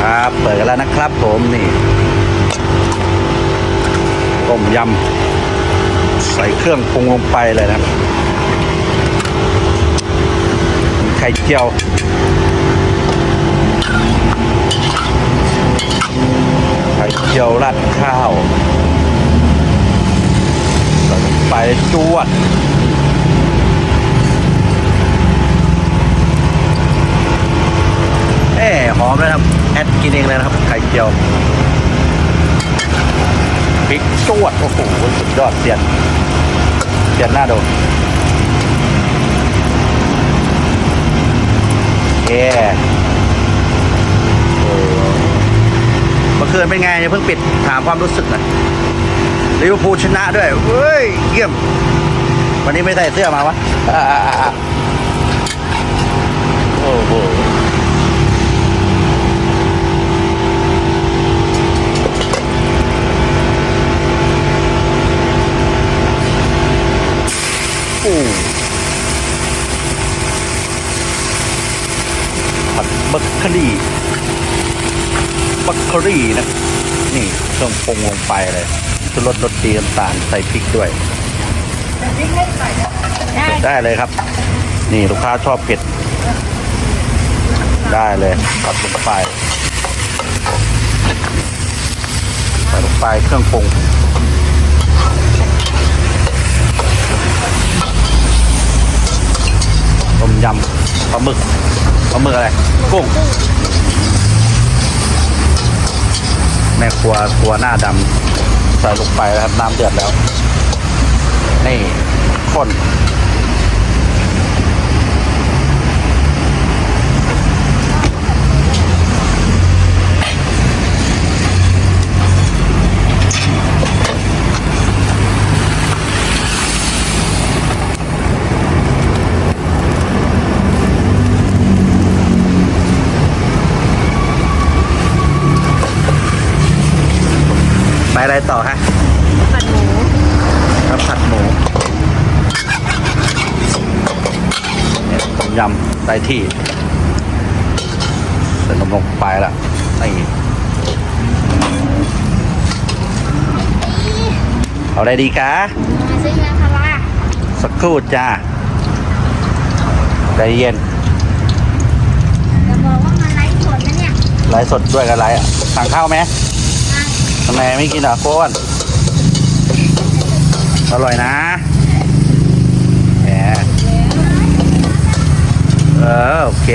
ครับ เปิดกันแล้วนะครับผมนี่ต้มยำใส่เครื่องปรุงลงไปเลยนะมีไข่เจียวไข่เจียวราดข้าวใส่ลงไปจวดเอ้หอมเลยครับ อดกินเองเลยนะครับ ไข่เจียวพริกจวด โอ้โห สุดยอดเสียนเสียนหน้าดูเอ้โอ้เมื่อคืนเป็นไงย่าเพิ่งปิดถามความรู้สึกหน่อยลิเวอร์พูลชนะด้วยเฮ้ย เยี่ยม วันนี้ไม่ใส่เสื้อมาวะอ่าๆๆโอ้โห โอ้ผัด บัคคารีบัคคารีนะ นี่เครื่องปรุงลงไปเลยชุดรสรสดีน้ำตาลใส่พริกด้วยได้เลยครับ นี่ลูกค้าชอบเผ็ด ได้เลยตัดลงไปใส่ลงไปเครื่องปรุงต้มยำปลาหมึก ปลาหมึกอะไร กุ้ง แม่ครัวครัวหน้าดำใส่ลงไปแล้วครับ น้ำเดือดแล้ว นี่ข้น ไปอะไรต่อฮะผัดหมูครับผัดหมูเนี่ยต้มยำได้ที่ใส่นมลงไปละนี่เอาอะไรดีคะมาซื้อยาพาราสักครู่จ้าใจเย็นจะบอกว่ามันไร้ผลนะเนี่ยไลฟ์สดด้วยกันไลฟ์อะสั่งข้าวไหมอะ ทำไมไม่กินอะโคนอร่อยนะแหมเออโอเค